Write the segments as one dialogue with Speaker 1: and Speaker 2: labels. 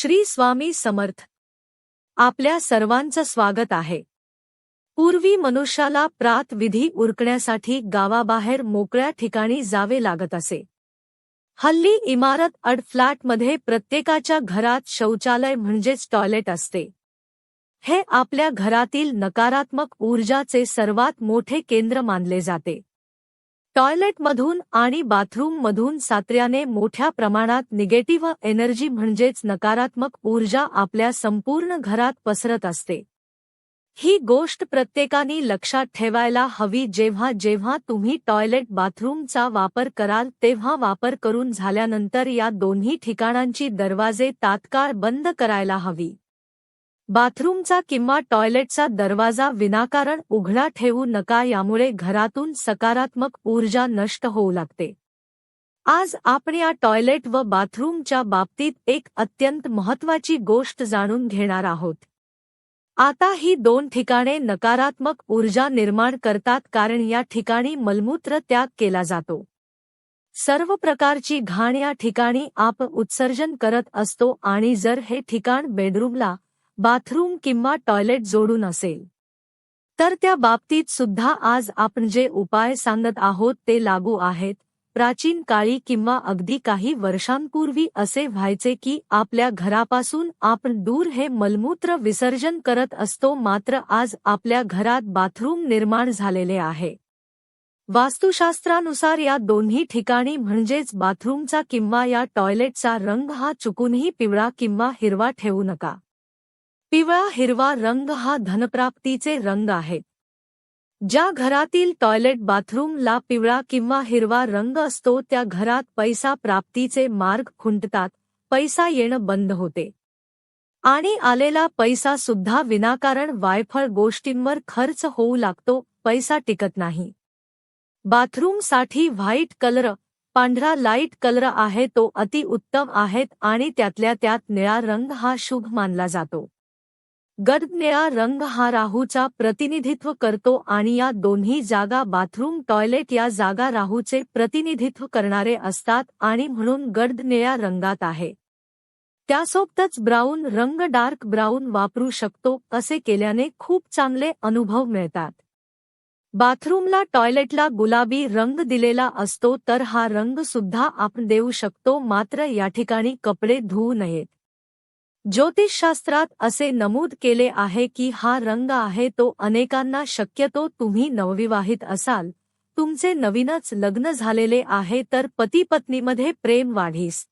Speaker 1: श्री स्वामी समर्थ. आपल्या सर्वांचं स्वागत आहे. पूर्वी मनुष्याला प्रातविधी उरकण्यासाठी गावाबाहेर मोकळ्या ठिकाणी जावे लागत असे. हल्ली इमारत अड फ्लॅटमध्ये प्रत्येकाच्या घरात शौचालय म्हणजेच टॉयलेट असते. हे आपल्या घरातील नकारात्मक ऊर्जाचे सर्वात मोठे केंद्र मानले जाते. टॉयलेटमधून आणि बाथरूममधून सात्र्याने मोठ्या प्रमाणात निगेटिव्ह एनर्जी म्हणजेच नकारात्मक ऊर्जा आपल्या संपूर्ण घरात पसरत असते. ही गोष्ट प्रत्येकाने लक्षात ठेवायला हवी जेव्हा जेव्हा तुम्ही टॉयलेट बाथरूमचा वापर कराल तेव्हा वापर करून झाल्यानंतर या दोन्ही ठिकाणांची दरवाजे तात्काळ बंद करायला हवी. बाथरूमचा किंवा टॉयलेटचा दरवाजा विनाकारण उघडा ठेवू नका यामुळे घरातून सकारात्मक ऊर्जा नष्ट होऊ लागते. आज आपण या टॉयलेट व बाथरूमच्या बाबतीत एक अत्यंत महत्वाची गोष्ट जाणून घेणार आहोत. आता ही दोन ठिकाणे नकारात्मक ऊर्जा निर्माण करतात कारण या ठिकाणी मलमूत्र त्याग केला जातो. सर्व प्रकारची घाण या ठिकाणी आप उत्सर्जन करत असतो आणि जर हे ठिकाण बेडरूमला बाथरूम किंवा टॉयलेट जोडून असेल. तर त्या बाबतीत सुद्धा आज आपण जे उपाय सांगत आहोत ते लागू आहेत. प्राचीन काळी किंवा अगदी काही वर्षांपूर्वी असे व्हायचे की आपल्या घरापासून आपण दूर हे मलमूत्र विसर्जन करत असतो मात्र आज आपल्या घरात बाथरूम निर्माण झालेले आहे. वास्तुशास्त्रानुसार या दोन्ही ठिकाणी म्हणजेच बाथरूमचा किंवा या टॉयलेटचा रंग हा चुकूनही पिवळा किंवा हिरवा ठेवू नका. पिवळा हिरवा रंग हा धनप्राप्तीचे रंग आहेत ज्या घरातील टॉयलेट बाथरूमला पिवळा किंवा हिरवा रंग असतो त्या घरात पैसा प्राप्तीचे मार्ग खुंटतात पैसा येणं बंद होते. आणि आलेला पैसा सुद्धा विनाकारण वायफळ गोष्टींवर खर्च होऊ लागतो पैसा टिकत नाही. बाथरूमसाठी व्हाईट कलर पांढरा लाइट कलर आहे तो अतिउत्तम आहेत आणि त्यातल्या त्यात निळा रंग हा शुभ मानला जातो. गर्दनिळा रंग हा राहूचा प्रतिनिधित्व करतो आणि या दोन्ही जागा बाथरूम टॉयलेट या जागा राहूचे प्रतिनिधित्व करणारे असतात आणि म्हणून गर्दनिळ्या रंगात आहे. त्यासोबतच ब्राऊन रंग डार्क ब्राऊन वापरू शकतो असे केल्याने खूप चांगले अनुभव मिळतात. बाथरूमला टॉयलेटला गुलाबी रंग दिलेला असतो तर हा रंग सुद्धा आपण देऊ शकतो मात्र या ठिकाणी कपडे धुवू नयेत. ज्योतिषशास्त्रात असे नमूद केले आहे की हा रंग आहे तो अनेकांना शक्यतो तुम्ही नवविवाहित असाल. तुमचे नवीनच लग्न झालेले आहे तर पती पत्नीमध्ये प्रेम वाढीस.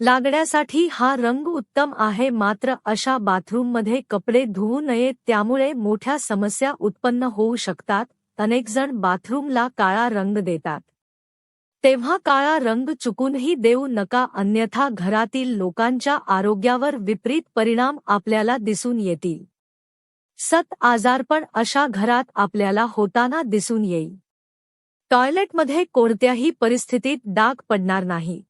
Speaker 1: लागण्यासाठी हा रंग उत्तम आहे मात्र अशा बाथरूममध्ये कपडे धुवू नयेत त्यामुळे मोठ्या समस्या उत्पन्न होऊ शकतात. अनेकजण बाथरूमला काळा रंग देतात. तेव्हा काळा रंग चुकूनही देऊ नका अन्यथा घरातील लोकांच्या आरोग्यावर विपरीत परिणाम आपल्याला दिसून येतील. सत आजारपण अशा घरात आपल्याला होताना दिसून येईल. टॉयलेटमध्ये कोणत्याही परिस्थितीत डाग पडणार नाही.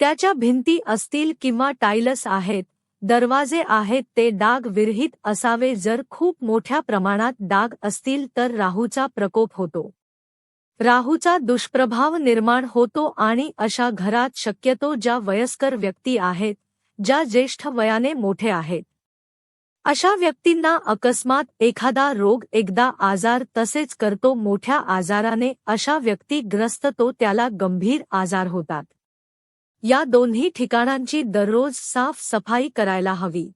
Speaker 1: त्याच्या भिंती असतील किंवा टाईलस आहेत दरवाजे आहेत ते डाग विरहित असावे जर खूप मोठ्या प्रमाणात डाग असतील तर राहूचा प्रकोप होतो. राहूचा दुष्प्रभाव निर्माण होतो आणि अशा घरात शक्यतो ज्या वयस्कर व्यक्ती आहेत ज्या ज्येष्ठ वयाने मोठे आहेत. अशा व्यक्तींना अकस्मात एखादा रोग एकदा आजार तसेच करतो मोठ्या आजाराने अशा व्यक्ती ग्रस्त तो त्याला गंभीर आजार होतात. या दोन्ही ठिकाणांची दररोज साफ सफाई करायला हवी.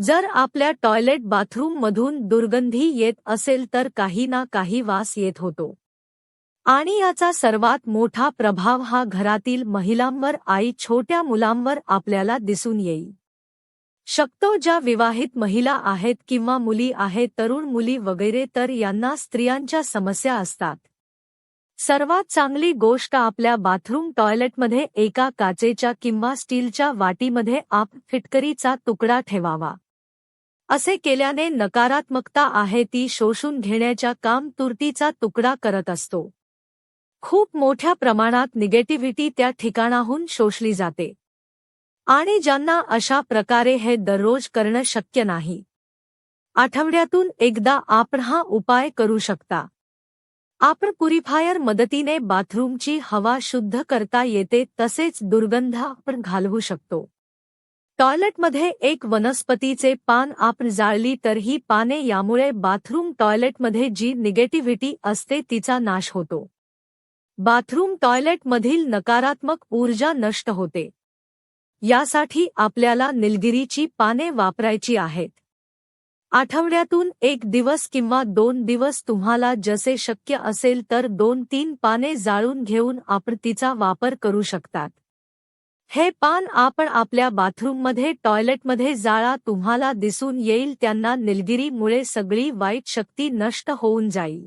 Speaker 1: जर आपल्या टॉयलेट बाथरूममधून दुर्गंधी येत असेल तर काही ना काही वास येत होतो. आणि याचा सर्वात मोठा प्रभाव हा घरातील महिलांवर आई छोट्या मुलांवर आपल्याला दिसून येईल. शकतो ज्या विवाहित महिला आहेत किंवा मुली आहेत तरुण मुली वगैरे तर यांना स्त्रियांच्या समस्या असतात. सर्वात चांगली गोष्ट आपल्या बाथरूम टॉयलेटमध्ये एका काचेच्या किंवा स्टीलच्या वाटीमध्ये आप फिटकरीचा तुकडा ठेवावा. असे केल्याने नकारात्मकता आहे ती शोषून घेण्याच्या काम तुरटीचा तुकडा करत असतो. खूप मोठ्या प्रमाणात निगेटिव्हिटी त्या ठिकाणाहून शोषली जाते. आणि ज्यांना अशा प्रकारे हे दररोज करणं शक्य नाही. आठवड्यातून एकदा आपण हा उपाय करू शकता. आपण प्युरिफायर मदतीने बाथरूमची हवा शुद्ध करता येते तसेच दुर्गंध आपण घालवू शकतो. टॉयलेटमध्ये एक वनस्पतीचे पान आपण जाळली तर ही पाने यामुळे बाथरूम टॉयलेटमध्ये जी निगेटिव्हिटी असते तिचा नाश होतो. बाथरूम टॉयलेटमधील नकारात्मक ऊर्जा नष्ट होते. यासाठी आपल्याला निलगिरीची पाने वापरायची आहेत. आठवड्यातून एक दिवस किंवा दोन दिवस तुम्हाला जसे शक्य असेल तर दोन तीन पाने जाळून घेऊन आपण तिचा वापर करू शकतात. हे पान आपण आपल्या बाथरूममध्ये टॉयलेटमध्ये जाळा तुम्हाला दिसून येईल त्यांना निलगिरीमुळे सगळी वाईट शक्ती नष्ट होऊन जाईल.